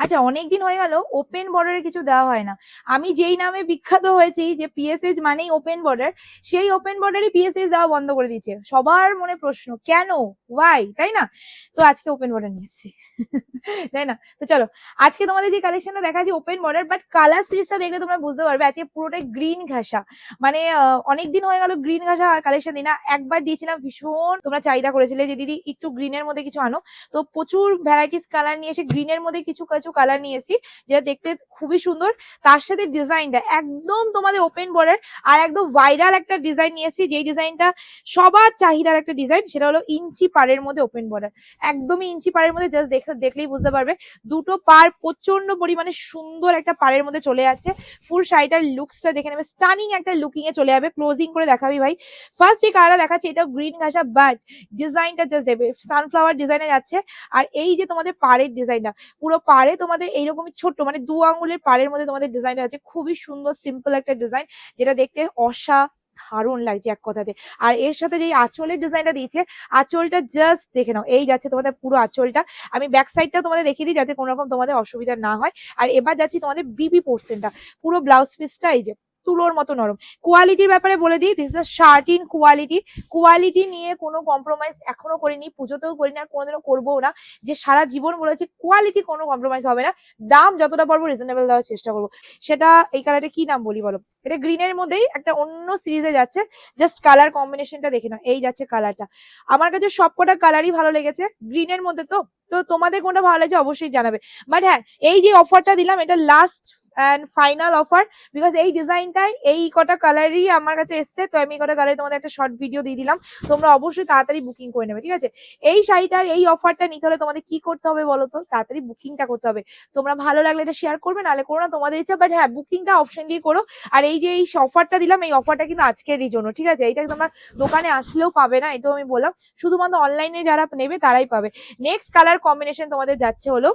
আচ্ছা অনেকদিন হয়ে গেল ওপেন বর্ডারে কিছু দেওয়া হয় না। আমি যেই নামে বিখ্যাত হয়েছি যে পিএসএইচ মানেই ওপেন বর্ডার সেই ওপেন বর্ডারই পিএসএইচ দেওয়া বন্ধ করে দিচ্ছে সবার মনে প্রশ্ন, কেন? ওয়াই তাই না? তো আজকে ওপেন বর্ডার নিয়ে এসেছি। তাই না? তো চলো, আজকে তোমাদের যে কালেকশনটা দেখাচ্ছি ওপেন বর্ডার বাট কালার সিরিজটা দেখলে তোমরা বুঝতে পারবে, আজকে পুরোটাই গ্রিন ঘাসা। মানে অনেক দিন হয়ে গেল গ্রিন ঘাসা আর কালেকশন দিই না। একবার দিয়েছিলাম, ভীষণ তোমরা চাহিদা করেছিলে যে, দিদি, একটু গ্রিনের মধ্যে কিছু আনো। তো প্রচুর ভ্যারাইটিস কালার নিয়ে এসে গ্রিনের মধ্যে কিছু কিছু কালার নিয়ে এসেছি যেটা দেখতে খুবই সুন্দর। তার সাথে ডিজাইনটা একদম তোমাদের ওপেন বর্ডার আর একদম ভাইরাল একটা ডিজাইন নিয়েছি, যেই ডিজাইনটা সবার চাহিদার একটা ডিজাইন সেটা হলো ইঞ্চি পাড়ের মধ্যে ওপেন বর্ডার একদমই ইঞ্চি পাড়ের মধ্যে জাস্ট দেখে, দেখলেই বুঝতে পারবে। দুটো পার প্রচণ্ড পরিমাণে সুন্দর একটা পাড়ের মধ্যে চলে যাচ্ছে ফুল শাড়িটার লুকসটা দেখে নেবে। স্টানিং একটা লুকিং এ চলে যাবে। ক্লোজিং করে দেখাবি ভাই। ফার্স্ট যে কালারটা দেখাচ্ছে এটা গ্রিন ঘাসা বাট ডিজাইনটা জাস্ট দেবে। সানফ্লাওয়ার ডিজাইনে যাচ্ছে। আর এই যে তোমাদের পাড়ের ডিজাইনটা পুরো পাড়ে তোমাদের এইরকমই ছোট্ট মানে দু আঙুলের পাড়ের মধ্যে তোমাদের ডিজাইনটা আছে। খুবই সুন্দর সিম্পল একটা ডিজাইন যেটা দেখতে অসা দারুণ লাগছে এক কথাতে। আর এর সাথে যে আঁচলের ডিজাইনটা দিয়েছে, আঁচলটা জাস্ট দেখে নাও। এই যাচ্ছে তোমাদের পুরো আঁচলটা। আমি ব্যাক সাইডটা তোমাদের দেখিয়ে দিই যাতে কোনো রকম তোমাদের অসুবিধা না হয়। আর এবার যাচ্ছি তোমাদের বিবি পোর্শনটা পুরো ব্লাউজ পিসটা এই যে তুলোর মতো নরম। কোয়ালিটির ব্যাপারে বলে দিই this is shirt in quality quality নিয়ে কোনো কম্প্রোমাইজ এখনও করিনি, পুজোতেও করিনি, আর কোনোদিনও করব না। যে সারা জীবন বলেছি কোয়ালিটি কোনো কম্প্রোমাইজ হবে না। দাম যতটা পারব রিজনেবল দেওয়ার চেষ্টা করব। সেটা এই কালারটা কি নাম বলি বলো? এটা গ্রিনের মধ্যেই একটা অন্য সিরিজে যাচ্ছে। জাস্ট কালার কম্বিনেশনটা দেখে নাও, এই যাচ্ছে কালারটা আমার কাছে সবকটা কালারই ভালো লেগেছে গ্রিনের মধ্যে তো। তো তোমাদের কোনটা ভালো লাগছে অবশ্যই জানাবে। বাট হ্যাঁ এই যে অফারটা দিলাম, এটা last and final offer because এই ডিজাইনটাই এই কটা কালারই আমার কাছে এসছে, তো আমি কটা কালারে তোমাদের একটা শর্ট ভিডিও দিয়ে দিলাম। তোমরা অবশ্যই তাড়াতাড়ি বুকিং করে নেবে, ঠিক আছে? এই শাড়িটার, এই অফারটা নিতে হলে তোমাদের কি করতে হবে বলো তো? তাড়াতাড়ি বুকিংটা করতে হবে। তোমরা ভালো লাগলে এটা শেয়ার করবে, নাহলে করো না, তোমাদের ইচ্ছা বাট হ্যাঁ বুকিংটা অপশন দিয়ে করো। আর এই যে এই অফারটা দিলাম, এই অফারটা কিন্তু আজকেরই জন্য, ঠিক আছে? এইটা তোমরা দোকানে আসলেও পাবে না, এটাও আমি বললাম। শুধুমাত্র অনলাইনে যারা নেবে, তারাই পাবে। নেক্সট কালার কম্বিনেশন তোমাদের যাচ্ছে হলো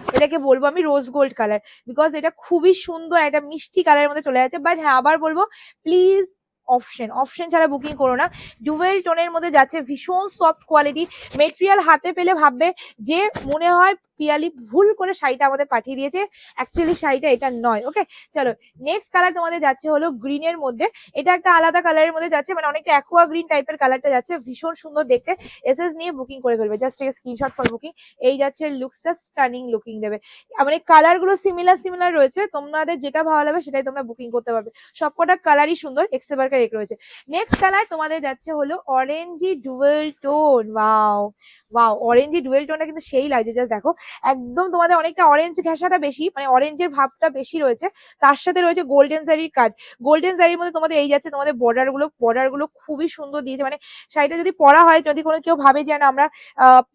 এটাকে বলব আমি রোজ গোল্ড কালার বিকজ এটা খুবই সুন্দর একটা মিষ্টি কালারের মধ্যে চলে যাচ্ছে। বাট হ্যাঁ আবার বলব প্লিজ অপশন অপশন ছাড়া বুকিং করো না। ডুয়েল টোনের মধ্যে যাচ্ছে ভীষণ সফট কোয়ালিটি মেটেরিয়াল হাতে পেলে ভাববে যে মনে হয় পিয়ালি ভুল করে শাড়িটা আমাদের পাঠিয়ে দিয়েছে। অ্যাকচুয়ালি শাড়িটা এটা নয় ওকে চলো নেক্সট কালার তোমাদের যাচ্ছে হলো গ্রিনের মধ্যে। এটা একটা আলাদা কালারের মধ্যে যাচ্ছে মানে অনেকটা অ্যাকোয়া গ্রিন টাইপের কালারটা যাচ্ছে। ভীষণ সুন্দর দেখতে। এসএস নিয়ে বুকিং করে ফেলবে। জাস্ট থেকে স্ক্রিনশট ফর বুকিং এই যাচ্ছে লুকসটা স্টানিং লুকিং দেবে। মানে কালারগুলো সিমিলার সিমিলার রয়েছে। তোমাদের যেটা ভালো লাগবে সেটাই তোমরা বুকিং করতে পারবে। সবকটা কালারই সুন্দর এক্সেবারকার এক রয়েছে। নেক্সট কালার তোমাদের যাচ্ছে হলো orangey dual tone wow wow orangey dual টোনটা কিন্তু সেই লাগছে। জাস্ট দেখো একদম তোমাদের অনেকটা অরেঞ্জ ঘেঁষাটা বেশি মানে অরেঞ্জের ভাবটা বেশি রয়েছে। তার সাথে রয়েছে গোল্ডেন শাড়ির কাজ। গোল্ডেন শাড়ির মধ্যে তোমাদের এই যাচ্ছে তোমাদের বর্ডারগুলো বর্ডারগুলো খুবই সুন্দর দিয়েছে। মানে শাড়িটা যদি পরা হয়, যদি কোনো কেউ ভাবে যে না আমরা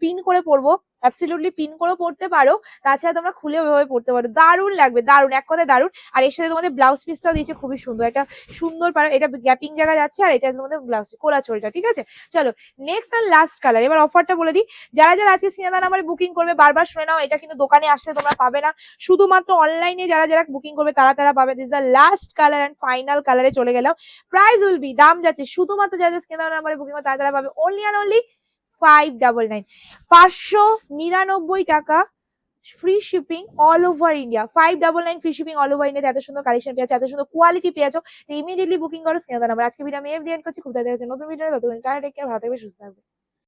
পিন করে পরবো অ্যাবসলিউটলি পিন করেও পড়তে পারো। তাছাড়া তোমরা খুলে ওইভাবে পড়তে পারো। দারুণ লাগবে, দারুণ, এক কথায় দারুণ। আর এর সাথে তোমাদের ব্লাউজ পিসটাও দিয়েছে, খুবই সুন্দর। একটা সুন্দর পাড়া এটা গ্যাপিং জায়গা যাচ্ছে আর এটা তোমাদের ব্লাউজ কোলা চোলটা ঠিক আছে? চলো নেক্সট আর লাস্ট কালার এবার অফারটা বলে দিই। যারা যারা আজকে সিনেমা নাম্বারে বুকিং করবে, বারবার শুনে নাও, এটা কিন্তু দোকানে আসলে তোমরা পাবে না। শুধুমাত্র অনলাইনে যারা যারা বুকিং করবে, তারা তারা পাবে। This the last colour and final কালারে চলে গেলাম। প্রাইস উইল বি দাম যাচ্ছে। শুধুমাত্র যারা যারা সিনেমা নাম্বারে বুকিং করবে, তারা তারা পাবে। Only and only five double nine পাঁচশো নিরানব্বই টাকা free shipping all over India five double nine free shipping all over India এত সুন্দর কালেকশন পেয়েছে এত সুন্দর কোয়ালিটি পেয়েছ ইমিডিয়েটলি বুকিং করো, স্ক্রিনে নাম্বার আজকে ভিডিও আমি এফ করছি, খুব দেখা যাচ্ছে নতুন ভিডিও ততক্ষণ টেক কেয়ার ভালো থাকবে, সুস্থ থাকবে।